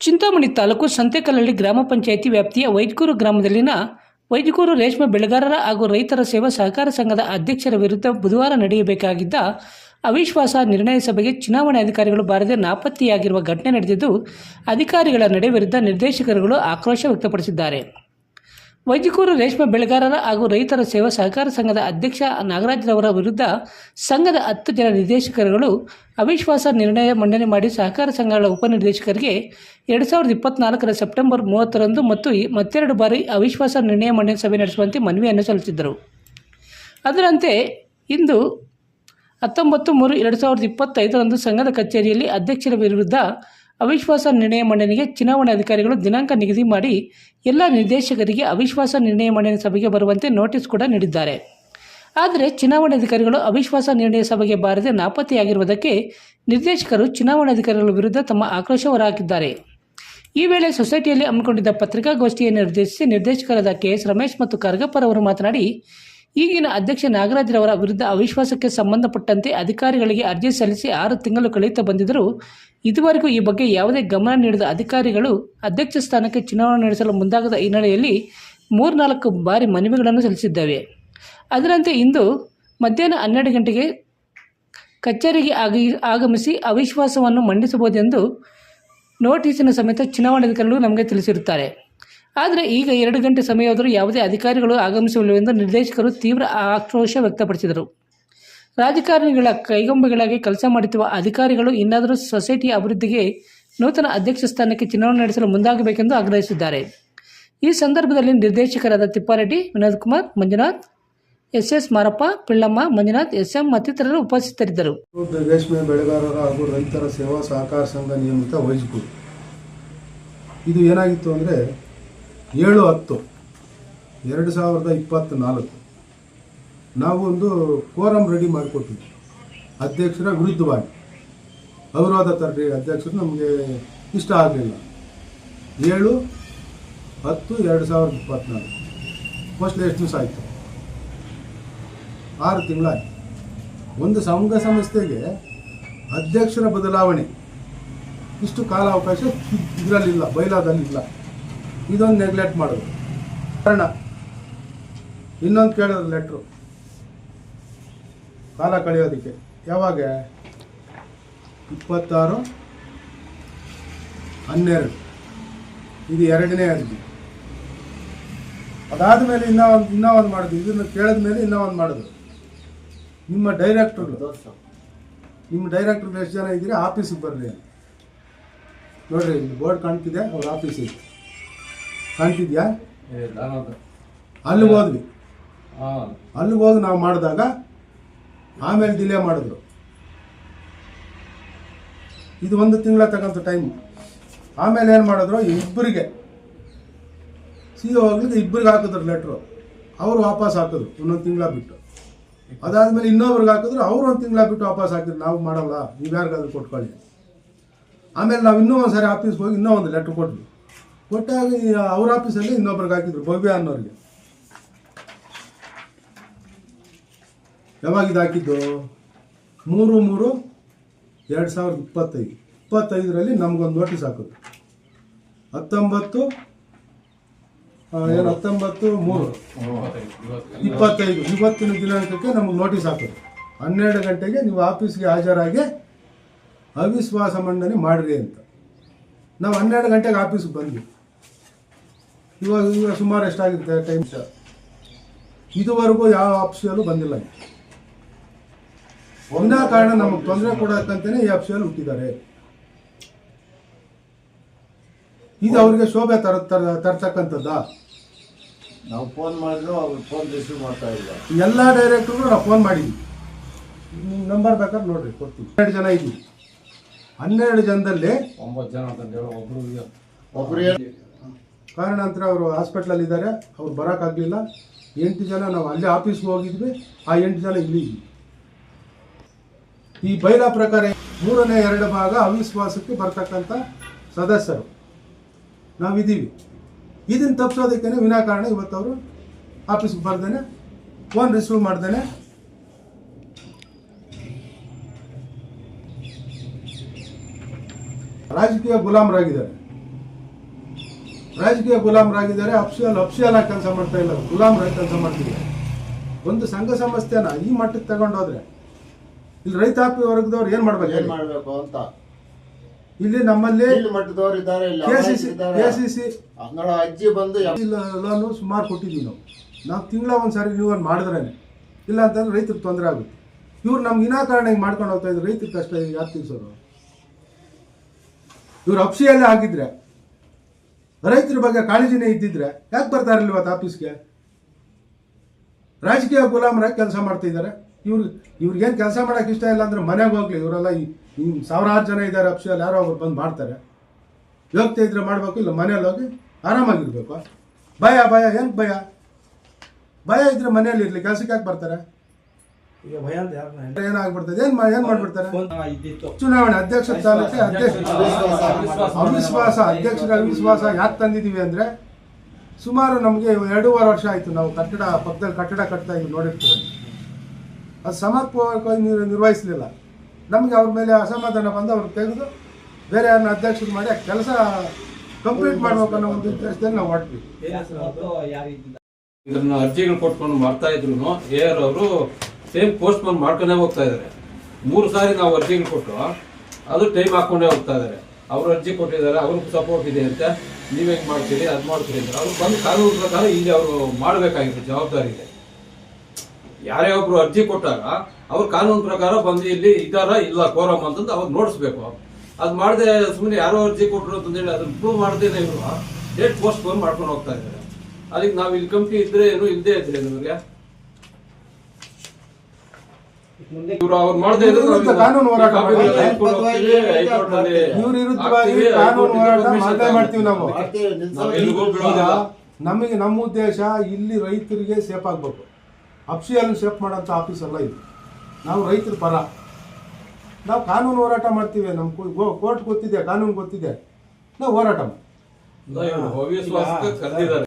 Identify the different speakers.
Speaker 1: ಚಿಂತಾಮಣಿ ತಾಲೂಕು ಸಂತೆಕಲ್ಲಳ್ಳಿ ಗ್ರಾಮ ಪಂಚಾಯಿತಿ ವ್ಯಾಪ್ತಿಯ ವೈದ್ಯಕೂರು ಗ್ರಾಮದಲ್ಲಿನ ವೈದ್ಯಕೂರು ರೇಷ್ಮೆ ಬೆಳೆಗಾರರ ಹಾಗೂ ರೈತರ ಸೇವಾ ಸಹಕಾರ ಸಂಘದ ಅಧ್ಯಕ್ಷರ ವಿರುದ್ಧ ಬುಧವಾರ ನಡೆಯಬೇಕಾಗಿದ್ದ ಅವಿಶ್ವಾಸ ನಿರ್ಣಯ ಸಭೆಗೆ ಚುನಾವಣೆ ಅಧಿಕಾರಿಗಳು ಬಾರದೆ ನಾಪತ್ತೆಯಾಗಿರುವ ಘಟನೆ ನಡೆದಿದ್ದು, ಅಧಿಕಾರಿಗಳ ನಡೆ ವಿರುದ್ಧ ನಿರ್ದೇಶಕರುಗಳು ಆಕ್ರೋಶ ವ್ಯಕ್ತಪಡಿಸಿದ್ದಾರೆ. ವೈದ್ಯಕೂರು ರೇಷ್ಮೆ ಬೆಳೆಗಾರರ ಹಾಗೂ ರೈತರ ಸೇವಾ ಸಹಕಾರ ಸಂಘದ ಅಧ್ಯಕ್ಷ ನಾಗರಾಜ್ರವರ ವಿರುದ್ಧ ಸಂಘದ ಹತ್ತು ಜನ ನಿರ್ದೇಶಕರುಗಳು ಅವಿಶ್ವಾಸ ನಿರ್ಣಯ ಮಂಡನೆ ಮಾಡಿ ಸಹಕಾರ ಸಂಘಗಳ ಉಪನಿರ್ದೇಶಕರಿಗೆ ಎರಡು ಸಾವಿರದ ಇಪ್ಪತ್ನಾಲ್ಕರ ಸೆಪ್ಟೆಂಬರ್ ಮೂವತ್ತರಂದು ಮತ್ತು ಮತ್ತೆರಡು ಬಾರಿ ಅವಿಶ್ವಾಸ ನಿರ್ಣಯ ಮಂಡನೆ ಸಭೆ ನಡೆಸುವಂತೆ ಮನವಿಯನ್ನು ಸಲ್ಲಿಸಿದ್ದರು. ಅದರಂತೆ ಇಂದು ಹತ್ತೊಂಬತ್ತು ಮೂರು ಎರಡು ಸಾವಿರದ ಇಪ್ಪತ್ತೈದರಂದು ಸಂಘದ ಕಚೇರಿಯಲ್ಲಿ ಅಧ್ಯಕ್ಷರ ವಿರುದ್ಧ ಅವಿಶ್ವಾಸ ನಿರ್ಣಯ ಮಂಡನೆಗೆ ಚುನಾವಣಾ ಅಧಿಕಾರಿಗಳು ದಿನಾಂಕ ನಿಗದಿ ಮಾಡಿ ಎಲ್ಲ ನಿರ್ದೇಶಕರಿಗೆ ಅವಿಶ್ವಾಸ ನಿರ್ಣಯ ಮಂಡನೆ ಸಭೆಗೆ ಬರುವಂತೆ ನೋಟಿಸ್ ಕೂಡ ನೀಡಿದ್ದಾರೆ. ಆದರೆ ಚುನಾವಣಾಧಿಕಾರಿಗಳು ಅವಿಶ್ವಾಸ ನಿರ್ಣಯ ಸಭೆಗೆ ಬಾರದೆ ನಾಪತ್ತೆಯಾಗಿರುವುದಕ್ಕೆ ನಿರ್ದೇಶಕರು ಚುನಾವಣಾಧಿಕಾರಿಗಳ ವಿರುದ್ಧ ತಮ್ಮ ಆಕ್ರೋಶ ಹೊರಹಾಕಿದ್ದಾರೆ ಈ ವೇಳೆ ಸೊಸೈಟಿಯಲ್ಲಿ ಹಮ್ಮಿಕೊಂಡಿದ್ದ ಪತ್ರಿಕಾಗೋಷ್ಠಿಯನ್ನು ನಿರ್ದೇಶಿಸಿ ನಿರ್ದೇಶಕರಾದ ಕೆ ಎಸ್ ರಮೇಶ್ ಮತ್ತು ಕರಗಪ್ಪರವರು ಮಾತನಾಡಿ ಈಗಿನ ಅಧ್ಯಕ್ಷ ನಾಗರಾಜ್ರವರ ವಿರುದ್ಧ ಅವಿಶ್ವಾಸಕ್ಕೆ ಸಂಬಂಧಪಟ್ಟಂತೆ ಅಧಿಕಾರಿಗಳಿಗೆ ಅರ್ಜಿ ಸಲ್ಲಿಸಿ ಆರು ತಿಂಗಳು ಕಳೆಯುತ್ತಾ ಬಂದಿದ್ದರೂ ಇದುವರೆಗೂ ಈ ಬಗ್ಗೆ ಯಾವುದೇ ಗಮನ ನೀಡದ ಅಧಿಕಾರಿಗಳು ಅಧ್ಯಕ್ಷ ಸ್ಥಾನಕ್ಕೆ ಚುನಾವಣೆ ನಡೆಸಲು ಮುಂದಾಗದ ಹಿನ್ನೆಲೆಯಲ್ಲಿ ಮೂರ್ನಾಲ್ಕು ಬಾರಿ ಮನವಿಗಳನ್ನು ಸಲ್ಲಿಸಿದ್ದೇವೆ. ಅದರಂತೆ ಇಂದು ಮಧ್ಯಾಹ್ನ ಹನ್ನೆರಡು ಗಂಟೆಗೆ ಕಚೇರಿಗೆ ಆಗಿ ಆಗಮಿಸಿ ಅವಿಶ್ವಾಸವನ್ನು ಮಂಡಿಸಬಹುದೆಂದು ನೋಟಿಸಿನ ಸಮೇತ ಚುನಾವಣಾಧಿಕಾರಿಗಳು ನಮಗೆ ತಿಳಿಸಿರುತ್ತಾರೆ. ಆದರೆ ಈಗ ಎರಡು ಗಂಟೆ ಸಮಯವಾದರೂ ಯಾವುದೇ ಅಧಿಕಾರಿಗಳು ಆಗಮಿಸಲಿಲ್ಲವೆಂದು ನಿರ್ದೇಶಕರು ತೀವ್ರ ಆಕ್ರೋಶ ವ್ಯಕ್ತಪಡಿಸಿದರು. ರಾಜಕಾರಣಿಗಳ ಕೈಗೊಂಬೆಗಳಾಗಿ ಕೆಲಸ ಮಾಡುತ್ತಿರುವ ಅಧಿಕಾರಿಗಳು ಇನ್ನಾದರೂ ಸೊಸೈಟಿಯ ಅಭಿವೃದ್ಧಿಗೆ ನೂತನ ಅಧ್ಯಕ್ಷ ಸ್ಥಾನಕ್ಕೆ ಚುನಾವಣೆ ನಡೆಸಲು ಮುಂದಾಗಬೇಕೆಂದು ಆಗ್ರಹಿಸಿದ್ದಾರೆ. ಈ ಸಂದರ್ಭದಲ್ಲಿ ನಿರ್ದೇಶಕರಾದ Tippareddy, Vinod Kumar, Manjunath S S Marappa, Pillamma, Manjunath S M ಮತ್ತಿತರರು ಉಪಸ್ಥಿತರಿದ್ದರು.
Speaker 2: ರೇಷ್ಮೆ ಬೆಳೆಗಾರರ ಹಾಗೂ ರೈತರ ಸೇವಾ ಸಹಕಾರ ಸಂಘ ನಿಯಮಿತ ವೈಜ್ಕೂರು ಇದು ಏನಾಗಿತ್ತು ಅಂದರೆ ಏಳು ಹತ್ತು. ಎರಡು ಸಾವಿರದ ಇಪ್ಪತ್ತ ನಾಲ್ಕು ನಾವು ಒಂದು ಫೋರಮ್ ರೆಡಿ ಮಾಡಿಕೊಟ್ಟಿದ್ವಿ. ಅಧ್ಯಕ್ಷರ ವಿರುದ್ಧವಾಗಿ. ಅವಿರೋಧ ತರಟಿ ಅಧ್ಯಕ್ಷರು ನಮಗೆ ಇಷ್ಟ ಆಗಲಿಲ್ಲ. ಏಳು, ಹತ್ತು, ಎರಡು ಸಾವಿರದ ಇಪ್ಪತ್ತ್ನಾಲ್ಕು ಫಸ್ಟ್ ಎಷ್ಟು ದಿವಸ ಆಯಿತು? ಆರು ತಿಂಗಳಾಯ್ತು. ಒಂದು ಸಂಘ ಸಂಸ್ಥೆಗೆ ಅಧ್ಯಕ್ಷರ ಬದಲಾವಣೆ. ಇಷ್ಟು ಕಾಲಾವಕಾಶ ಇದರಲ್ಲಿಲ್ಲ ಬೈಲಾದಲ್ಲಿಲ್ಲ ಇದೊಂದು ನೆಗ್ಲೆಕ್ಟ್ ಮಾಡೋದು. ಕಾರಣ, ಇನ್ನೊಂದು ಕೇಳೋದು ಲೆಟ್ರು ಕಾಲ ಕಳೆಯೋದಕ್ಕೆ. ಯಾವಾಗ? ಇಪ್ಪತ್ತಾರು, ಹನ್ನೆರಡು. ಇದು ಎರಡನೇ ಅರ್ಜಿ. ಅದಾದ ಮೇಲೆ ಇನ್ನೂ ಒಂದು ಇನ್ನೂ ಒಂದು ಮಾಡೋದು. ಇದನ್ನು ಕೇಳಿದ ಮೇಲೆ ಇನ್ನೂ ಒಂದು ಮಾಡೋದು. ನಿಮ್ಮ ಡೈರೆಕ್ಟ್ರು ನಿಮ್ಮ ಡೈರೆಕ್ಟ್ರು ಎಷ್ಟು ಜನ ಇದ್ದೀರಿ? ಆಫೀಸಿಗೆ ಬರಲಿ ನೋಡ್ರಿ ಬೋರ್ಡ್ ಕಾಣ್ತಿದೆ, ಅವ್ರ ಆಫೀಸಿಗೆ ಕಾಣ್ತಿದ್ಯಾ? ಅಲ್ಲಿಗೆ ಹೋದ್ವಿ. ಅಲ್ಲಿಗೆ ಹೋಗಿ ನಾವು ಮಾಡಿದಾಗ ಆಮೇಲೆ ಡಿಲೇ ಮಾಡಿದ್ರು. ಇದು ಒಂದು ತಿಂಗಳ ತಗೊಂತ ಟೈಮ್ ಆಮೇಲೆ ಏನು ಮಾಡಿದ್ರು? ಇಬ್ಬರಿಗೆ. ಸಿ ಹೋಗಿದ್ದು ಇಬ್ಬರಿಗೆ ಹಾಕಿದ್ರು ಲೆಟ್ರು ಅವರು ವಾಪಸ್ ಹಾಕಿದ್ರು ಇನ್ನೊಂದು ತಿಂಗಳ ಬಿಟ್ಟು. ಅದಾದಮೇಲೆ ಇನ್ನೊಬ್ರಿಗೆ ಹಾಕಿದ್ರು ಅವ್ರು ಒಂದು ತಿಂಗಳ ಬಿಟ್ಟು ವಾಪಸ್ ಹಾಕಿದ್ರು. ನಾವು ಮಾಡಲ್ಲ ನೀವು ಯಾರಿಗಾದ್ರೂ ಕೊಟ್ಕೊಳ್ಳಿ. ಆಮೇಲೆ ನಾವು ಇನ್ನೂ ಒಂದು ಸಾರಿ ಆಫೀಸ್ಗೆ ಹೋಗಿ ಇನ್ನೂ ಒಂದು ಲೆಟ್ರ್ ಕೊಟ್ವಿ. ಕೊಟ್ಟಾಗ ಈ ಅವ್ರ ಆಫೀಸಲ್ಲಿ ಇನ್ನೊಬ್ರಿಗೆ ಹಾಕಿದ್ರು ಭವ್ಯ ಅನ್ನೋರಿಗೆ. ಯಾವಾಗ ಇದು ಹಾಕಿದ್ದು? ಮೂರು ಮೂರು ಎರಡು ಸಾವಿರದ ಇಪ್ಪತ್ತೈದು. ಇಪ್ಪತ್ತೈದರಲ್ಲಿ ನಮಗೊಂದು ನೋಟಿಸ್ ಹಾಕಿದ್ರು ಹತ್ತೊಂಬತ್ತು ಏನು ಹತ್ತೊಂಬತ್ತು ಮೂರು. ಇಪ್ಪತ್ತೈದು. ಇವತ್ತಿನ ದಿನಾಂಕಕ್ಕೆ ನಮಗೆ ನೋಟಿಸ್ ಹಾಕಿದ್ರು ಹನ್ನೆರಡು ಗಂಟೆಗೆ ನೀವು ಆಫೀಸ್ಗೆ ಹಾಜರಾಗಿ ಅವಿಶ್ವಾಸ ಮಂಡನೆ ಮಾಡಿರಿ ಅಂತ. ನಾವು ಹನ್ನೆರಡು ಗಂಟೆಗೆ ಆಫೀಸ್ಗೆ ಬಂದ್ವಿ. ಇವಾಗ ಇವಾಗ ಸುಮಾರು ಎಷ್ಟಾಗಿರುತ್ತೆ ಟೈಮ್ ಇದುವರೆಗೂ ಯಾವ ಆಫೀಸಲ್ಲೂ ಬಂದಿಲ್ಲ ವಿನಾಕಾರಣ ನಮಗೆ ತೊಂದರೆ ಕೊಡೋಕ್ಕಂತಾನೆ ಈ ಆಫೀಸಲ್ಲಿ ಹುಟ್ಟಿದ್ದಾರೆ. ಇದು ಅವ್ರಿಗೆ ಶೋಭೆ ತರ ತರ- ತರ್ತಕ್ಕಂಥದ್ದಾ?
Speaker 3: ನಾವು ಫೋನ್ ಮಾಡಿದ್ರು ಅವ್ರು ಫೋನ್ ರಿಸೀವ್ ಮಾಡ್ತಾ ಇಲ್ಲ.
Speaker 2: ಎಲ್ಲ ಡೈರೆಕ್ಟ್ರಿಗೂ ನಾವು ಫೋನ್ ಮಾಡಿದ್ವಿ. ನಂಬರ್ ಬೇಕಾದ್ರೆ ನೋಡ್ರಿ ಕೊಡ್ತೀವಿ ಹನ್ನೆರಡು ಜನ ಇದ್ದೀವಿ. ಹನ್ನೆರಡು ಜನದಲ್ಲಿ
Speaker 3: ಒಂಬತ್ತು ಜನ ಅಂತ ಒಬ್ಬರು ಒಬ್ಬರು
Speaker 2: ಕಾರಣಾಂತರ ಅವರು ಹಾಸ್ಪಿಟ್ಲಲ್ಲಿ ಇದ್ದಾರೆ ಅವ್ರು ಬರೋಕ್ಕಾಗಲಿಲ್ಲ ಎಂಟು ಜನ ನಾವು ಅಲ್ಲೇ ಆಫೀಸ್ಗೆ ಹೋಗಿದ್ವಿ. ಆ ಎಂಟು ಜನ ಇಲ್ಲಿ ಈ ಬೈಲಾ ಪ್ರಕಾರ ಮೂರನೇ ಎರಡು ಭಾಗ ಅವಿಶ್ವಾಸಕ್ಕೆ ಬರ್ತಕ್ಕಂಥ ಸದಸ್ಯರು. ನಾವಿದ್ದೀವಿ. ಇದನ್ನು ತಪ್ಪಿಸೋದಕ್ಕೇ ವಿನಾಕಾರಣ ಇವತ್ತು ಅವರು ಆಫೀಸ್ಗೆ ಬರ್ದೇನೆ ಫೋನ್ ರಿಸೀವ್ ಮಾಡ್ದೇನೆ. ರಾಜಕೀಯ ಗುಲಾಮರಾಗಿದ್ದಾರೆ. ರಾಜಕೀಯ ಗುಲಾಮರಾಗಿದ್ದಾರೆ ಅಪ್ಸಿಯಲ್ ಅಫ್ಸಿಯಲ್ ಆಗಿ ಕೆಲಸ ಮಾಡ್ತಾ ಇಲ್ಲ. ಗುಲಾಮರಾಗಿ ಕೆಲಸ ಮಾಡ್ತಿದ್ದಾರೆ ಒಂದು ಸಂಘ ಸಂಸ್ಥೆನ ಈ ಮಟ್ಟಕ್ಕೆ ತಗೊಂಡೋದ್ರೆ ಇಲ್ಲಿ ರೈತಾಪಿ ವರ್ಗದವ್ರು ಏನ್ ಮಾಡ್ಬೇಕು
Speaker 3: ಏನ್? ಮಾಡ್ಬೇಕು ಅಂತ?
Speaker 2: ಇಲ್ಲಿ ನಮ್ಮಲ್ಲಿ
Speaker 3: ಮಟ್ಟದವರು ಇದ್ದಾರೆ
Speaker 2: ಕೆಸಿಸಿ
Speaker 3: ಅಜ್ಜಿ ಬಂದು
Speaker 2: ಲೋನು ಸುಮಾರು ಕೊಟ್ಟಿದ್ದೀವಿ ನಾವು. ನಾವು ತಿಂಗಳ ನೀವು ಒಂದು ಮಾಡಿದ್ರೇನೆ. ಇಲ್ಲ ಅಂತಂದ್ರೆ ರೈತರಿಗೆ ತೊಂದರೆ ಆಗುತ್ತೆ. ಇವ್ರು ನಮ್ಗೆ ವಿನಾಕಾರಣ ಹಿಂಗೆ ಮಾಡ್ಕೊಂಡು ಹೋಗ್ತಾ ಇದ್ರು ರೈತರಿಗೆ ಕಷ್ಟ ಯಾರು ತಿಳಿಸೋರು? ಇವ್ರು ಅಪ್ಸಿಯಲ್ಲೇ ಆಗಿದ್ರೆ ರೈತರ ಬಗ್ಗೆ ಕಾಳಜಿನೇ ಇದ್ದಿದ್ರೆ ಯಾಕೆ ಇರಲಿಲ್ಲ ಇವತ್ತು ಆಫೀಸ್ಗೆ? ರಾಜಕೀಯ ಗುಲಾಮರಾಗಿ ಕೆಲಸ ಮಾಡ್ತಿದ್ದಾರೆ ಇವ್ರು ಇವ್ರಿಗೇನು ಕೆಲಸ ಮಾಡೋಕೆ ಇಷ್ಟ ಇಲ್ಲ ಅಂದ್ರೆ ಮನೆಗೆ ಹೋಗ್ಲಿ. ಇವರೆಲ್ಲ ಈ ಸಾವಿರಾರು ಜನ ಇದ್ದಾರೆ ಅಪ್ಸಲ್ಲಿ ಯಾರೋ ಅವ್ರು ಬಂದು ಮಾಡ್ತಾರೆ. ಯೋಗ್ಯತೆ ಇದ್ರೆ ಮಾಡಬೇಕು, ಇಲ್ಲ ಮನೇಲಿ ಹೋಗಿ ಆರಾಮಾಗಿರ್ಬೇಕು. ಭಯ ಭಯ. ಹೆಂಗೆ ಭಯ? ಭಯ ಇದ್ರೆ ಮನೇಲಿ ಇರಲಿ. ಕೆಲಸಕ್ಕೆ ಯಾಕೆ ಬರ್ತಾರೆ?
Speaker 4: ಈಗ ಭಯ ಅಂತ ಯಾರು
Speaker 2: ಏನಾಗ್ಬಿಡ್ತದೆ ಏನ್ ಮಾ- ಏನ್ ಮಾಡ್ಬಿಡ್ತಾರೆ? ಚುನಾವಣೆ ಅಧ್ಯಕ್ಷ ಸ್ಥಾನಕ್ಕೆ ಅಧ್ಯಕ್ಷ ಅವಿಶ್ವಾಸ ಅಧ್ಯಕ್ಷರ ಅವಿಶ್ವಾಸ. ಯಾಕೆ ತಂದಿದೀವಿ ಅಂದ್ರೆ ಸುಮಾರು ನಮಗೆ ಎರಡೂವರೆ ವರ್ಷ ಆಯ್ತು ನಾವು ಕಟ್ಟಡ ಪಕ್ಕದಲ್ಲಿ ಕಟ್ಟಡ ಕಟ್ತಾ ಇದ್ವಿ ನೋಡಿರ್ತೀವಿ ಅದು ಸಮರ್ಪಕವಾಗಿ ನಿರ್- ನಿರ್ವಹಿಸಲಿಲ್ಲ. ನಮಗೆ ಅವ್ರ ಮೇಲೆ ಅಸಮಾಧಾನ ಬಂದು ಅವ್ರು ತೆಗೆದು ಬೇರೆ ಯಾರನ್ನ ಅಧ್ಯಕ್ಷರು ಮಾಡಿ ಕೆಲಸ ಕಂಪ್ಲೀಟ್ ಮಾಡ್ಬೇಕು ಅನ್ನೋ ಒಂದು ಉದ್ದೇಶದಲ್ಲಿ ನಾವು ಹೊರಟ್ವಿ.
Speaker 5: ಇದನ್ನ ಅರ್ಜಿಗಳು ಕೊಟ್ಕೊಂಡು ಮಾಡ್ತಾ ಇದ್ರು ಏರ್ ಅವರು ಸೇಮ್ ಪೋಸ್ಟ್ ಮನ್ ಮಾಡ್ಕೊಂಡೇ ಹೋಗ್ತಾ ಇದಾರೆ. ಮೂರು ಸಾರಿ ನಾವು ಅರ್ಜಿಗಳು ಕೊಟ್ಟು ಅದು ಟೈಮ್ ಹಾಕೊಂಡೇ ಹೋಗ್ತಾ ಇದಾರೆ. ಅವ್ರು ಅರ್ಜಿ ಕೊಟ್ಟಿದ್ದಾರೆ, ಅವ್ರಿಗೆ ಸಪೋರ್ಟ್ ಇದೆ ಅಂತ ನೀವು ಹೆಂಗ್ ಮಾಡ್ತೀರಿ, ಅದು ಮಾಡ್ತೀರಿ ಅಂತ. ಅವ್ರು ಬಂದು ಕಾನೂನು ಪ್ರಕಾರ ಇಲ್ಲಿ ಅವರು ಮಾಡಬೇಕಾಗಿತ್ತು, ಜವಾಬ್ದಾರಿ ಇದೆ. ಯಾರೇ ಒಬ್ರು ಅರ್ಜಿ ಕೊಟ್ಟಾಗ ಅವ್ರು ಕಾನೂನು ಪ್ರಕಾರ ಬಂದು ಇಲ್ಲಿ ಇದ್ದಾರ ಇಲ್ಲ ಕೋರಮ್ ಅಂತಂದು ಅವ್ರು ನೋಡಿಸ್ಬೇಕು. ಅದು ಮಾಡದೆ ಸುಮ್ಮನೆ ಯಾರೋ ಅರ್ಜಿ ಕೊಟ್ಟರು ಅಂತಂದೇಳಿ ಅದನ್ನ ಪ್ರೂವ್ ಮಾಡ್ದೇನೆ ಇವರು. ಡೇಟ್ ಪೋಸ್ಟ್ ಪೋನ್ ಮಾಡ್ಕೊಂಡು ಹೋಗ್ತಾ ಇದ್ದಾರೆ ಅದಕ್ಕೆ ನಾವು ಇಲ್ಲಿ ಕಂಪ್ನಿ ಇದ್ರೆ ಏನು ಇಲ್ಲದೆ ಇದ್ರೆ ನಿಮಗೆ ಇವ್ರು ಅವ್ರು ಮಾಡದೇ ಇದ್ರೆ
Speaker 2: ಇವ್ರ ವಿರುದ್ಧ ಕಾನೂನು ಹೋರಾಟ ಮಾಡಿ. ಇವ್ರ ವಿರುದ್ಧವಾಗಿ ಕಾನೂನು ಹೋರಾಟ ಮಾಡೇ ಮಾಡ್ತೀವಿ ನಾವು.
Speaker 3: ಮಾಡ್ತೀವಿ,
Speaker 5: ನಾವು
Speaker 2: ನಮಗೆ ನಮ್ಮ ಉದ್ದೇಶ ಇಲ್ಲಿ ರೈತರಿಗೆ ಸೇಫ್ ಆಗಬೇಕು. ಅಫ್ಸಿಯಲ್ ಸೇಫ್ ಮಾಡೋಂಥ ಆಫೀಸ್ ಅಲ್ಲ ಇದು. ನಾವು ರೈತರ ಪರ. ನಾವು ಕಾನೂನು ಹೋರಾಟ ಮಾಡ್ತೀವಿ. ನಮ್ಮ ಕೋರ್ಟ್ ಗೊತ್ತಿದೆ ಕಾನೂನು ಗೊತ್ತಿದೆ. ನಾವು ಹೋರಾಟ